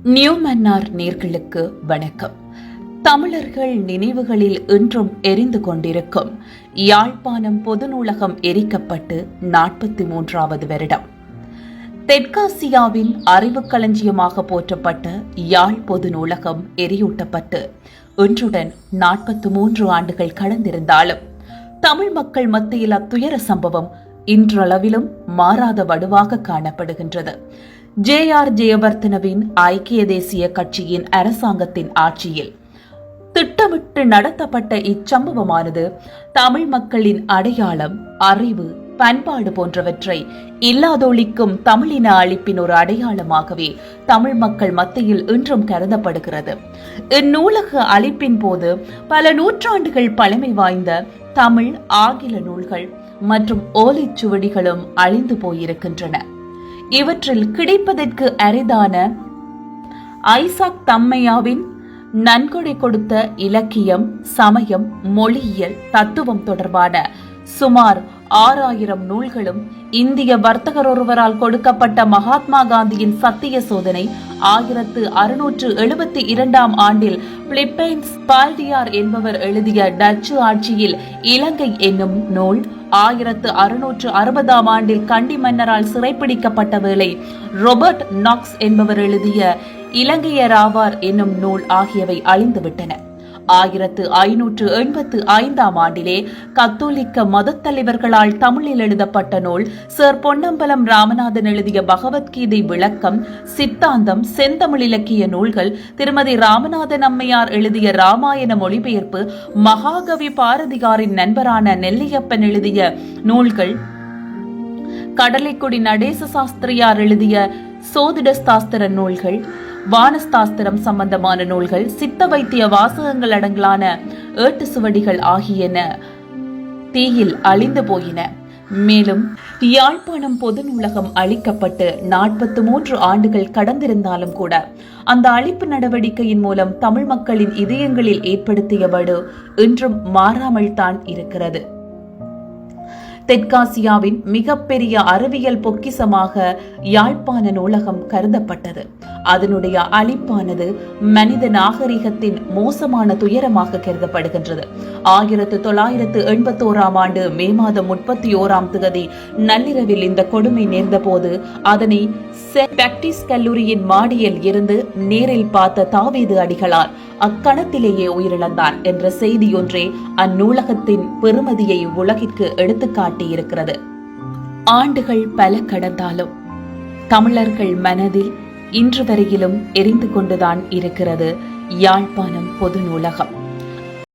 New Mannar நேர்களுக்கு வணக்கம். தமிழர்கள் நினைவுகளில் இன்றும் எரிந்து கொண்டிருக்கும். யாழ்ப்பாணம் பொது நூலகம் எரிக்கப்பட்டு நாற்பத்தி மூன்றாவது வருடம். தெற்காசியாவின் அறிவுக் களஞ்சியமாக போற்றப்பட்ட யாழ் பொது நூலகம் எரியூட்டப்பட்டு இன்றுடன் நாற்பத்தி மூன்று ஆண்டுகள் கடந்திருந்தாலும் தமிழ் மக்கள் மத்தியில் அத்துயர சம்பவம் இன்றளவிலும் மாறாத வடுவாக காணப்படுகின்றது. ஜே ஆர் ஜெயவர்த்தனவின் ஐக்கிய தேசிய கட்சியின் அரசாங்கத்தின் ஆட்சியில். திட்டமிட்டு நடத்தப்பட்ட இச்சம்பவமானது தமிழ் மக்களின் அடையாளம் அறிவு பண்பாடு போன்றவற்றை இல்லாதொழிக்கும் தமிழின அழிப்பின் ஒரு அடையாளமாகவே தமிழ் மக்கள் மத்தியில் இன்றும் கருதப்படுகிறது. இந்நூலக அழிப்பின் போது பல நூற்றாண்டுகள் பழமை வாய்ந்த தமிழ் ஆங்கில நூல்கள் மற்றும் ஓலைச்சுவடிகளும் அழிந்து போயிருக்கின்றன. இவற்றில் கிடைப்பதற்கு அரிதான ஐசாக் தம்மையாவின் நன்கொடை கொடுத்த இலக்கியம் சமயம் மொழியியல் தத்துவம் தொடர்பான சுமார் ஆறாயிரம் நூல்களும் இந்திய வர்த்தகர் ஒருவரால் கொடுக்கப்பட்ட மகாத்மா காந்தியின் சத்திய சோதனை ஆயிரத்து அறுநூற்று எழுபத்தி இரண்டாம் ஆண்டில் பிலிப்பைன்ஸ் பால்டியார் என்பவர் எழுதிய டச்சு ஆட்சியில் இலங்கை என்னும் நூல் ஆயிரத்து அறுநூற்று அறுபதாம் ஆண்டில் கண்டி மன்னரால் சிறைப்பிடிக்கப்பட்ட வேளை ரொபர்ட் நாக்ஸ் என்பவர் எழுதிய இலங்கையராவார் என்னும் நூல் ஆகியவை அழிந்துவிட்டன. ஆயிரத்து ஐநூற்று எண்பத்து ஐந்தாம் ஆண்டிலே கத்தோலிக்க மதத் தலைவர்களால் தமிழில் எழுதப்பட்ட நூல் சர் பொன்னம்பலம் ராமநாதன் எழுதிய பகவத்கீதை விளக்கம் சித்தாந்தம் செந்தமிழ் இலக்கிய நூல்கள் திருமதி ராமநாதன் அம்மையார் எழுதிய ராமாயண மொழிபெயர்ப்பு மகாகவி பாரதியாரின் நண்பரான நெல்லியப்பன் எழுதிய நூல்கள் கடலைக்குடி நடேச சாஸ்திரியார் எழுதிய சோதிட சாஸ்திர நூல்கள் வானஸ்தாஸ்திரம் சம்பந்தமான நூல்கள் சித்த வைத்திய வாசகங்கள் அடங்கலான ஏட்டு சுவடிகள் ஆகியன தீயில் அழிந்து போயின. மேலும் யாழ்ப்பாணம் பொது நூலகம் அழிக்கப்பட்டு நாற்பத்து மூன்று ஆண்டுகள் கடந்திருந்தாலும் கூட அந்த அழிப்பு நடவடிக்கையின் மூலம் தமிழ் மக்களின் இதயங்களில் ஏற்படுத்திய வடு இன்றும் மாறாமல் தான் இருக்கிறது. தெற்காசியாவின் மிகப்பெரிய அறிவியல் பொக்கிசமாக யாழ்ப்பாண நூலகம் கருதப்பட்டது. அதனுடைய அழிப்பானது மனித நாகரிகத்தின் மோசமான துயரமாக கருதப்படுகின்றது. ஆயிரத்து தொள்ளாயிரத்து எண்பத்தோராம் ஆண்டு மே மாதம் முப்பத்தி ஓராம் தேதி நள்ளிரவில் இந்த கொடுமை நேர்ந்தபோது அதனை சென்ட் கல்லூரியின் மாடியில் இருந்து நேரில் பார்த்த தாவீது அடிகளார் அக்கணத்திலேயே உயிரிழந்தார் என்ற செய்தியொன்றே அந்நூலகத்தின் பெருமதியை உலகிற்கு எடுத்துக்காட்டியிருக்கிறது. ஆண்டுகள் பல கடந்தாலும் தமிழர்கள் மனதில் இன்று வரையிலும் எரிந்து கொண்டுதான் இருக்கிறது யாழ்ப்பாணம் பொது நூலகம்.